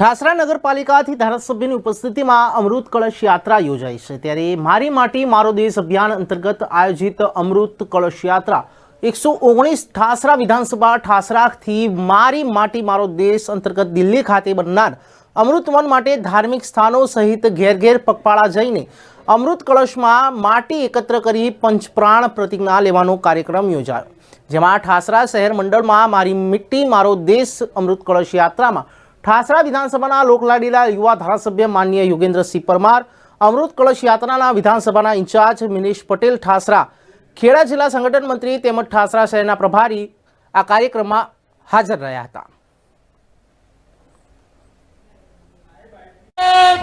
ઠાસરા નગરપાલિકાથી ધારાસભ્યની ઉપસ્થિતિમાં અમૃત કળશ યાત્રા યોજાઈ છે. ત્યારે મારી માટી, મારો દેશ અભિયાન અંતર્ગત આયોજિત અમૃત કળશ યાત્રા. એકસો ઓગણીસ ઠાસરા વિધાનસભા ઠાસરાથી મારી માટી, મારો દેશ અંતર્ગત દિલ્હી ખાતે બનનાર અમૃતવન માટે ધાર્મિક સ્થાનો સહિત ઘેર ઘેર પગપાળા જઈને અમૃત કળશમાં માટી એકત્ર કરી પંચપ્રાણ પ્રતિજ્ઞા લેવાનો કાર્યક્રમ યોજાયો. જેમાં ઠાસરા શહેર મંડળમાં મારી મિટ્ટી મારો દેશ અમૃત કળશ યાત્રામાં ઠાસરા વિધાનસભાના લોકલાડીલા યુવા ધારાસભ્ય માન્ય યોગેન્દ્રસિંહ પરમાર, અમૃત કળશ યાત્રાના વિધાનસભાના ઇન્ચાર્જ મિનેશ પટેલ ઠાસરા, ખેડા જિલ્લા સંગઠન મંત્રી તેમજ ઠાસરા શહેરના પ્રભારી આ કાર્યક્રમમાં હાજર રહ્યા હતા. એક